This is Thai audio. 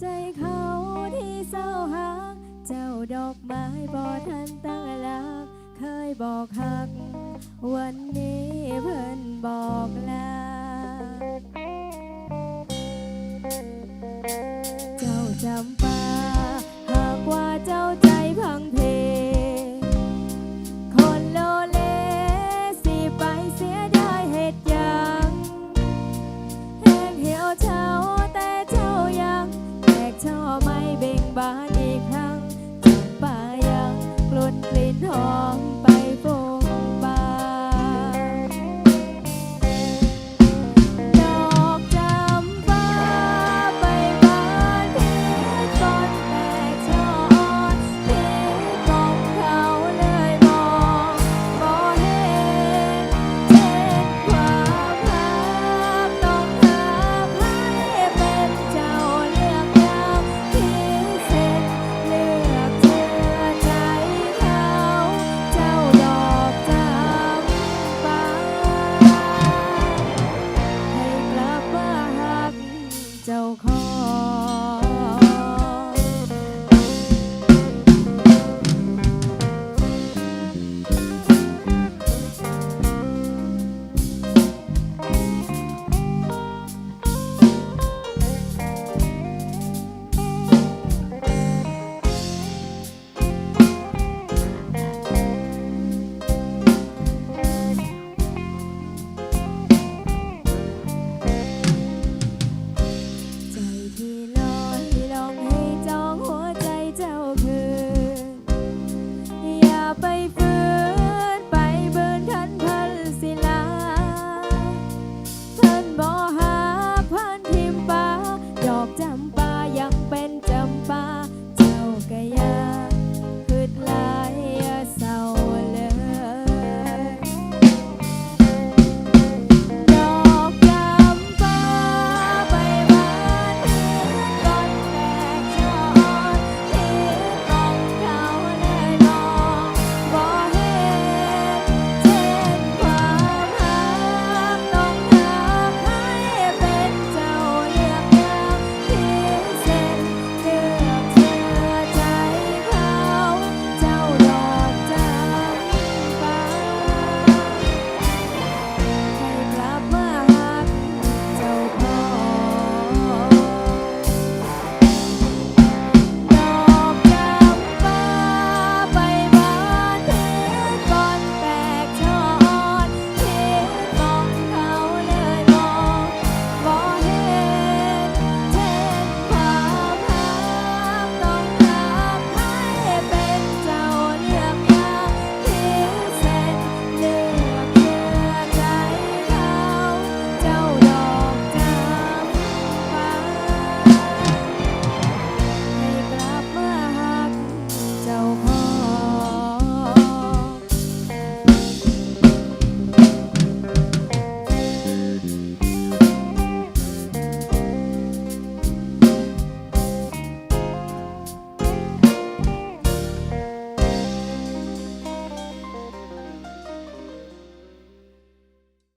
ใจเขาที่เศร้าหา เจ้าดอกไม้บอทันตั้งหลักเคยบอกหัก วันนี้เพิ่นบอกลาเจ้าจำปาหากว่าเจ้าใจพังเพคนโลเลสิไปเสียได้เหตุยังแห้งเหี่ยวเช้าแต่เจ้ายังแตกช่อไม่เบ่งบาน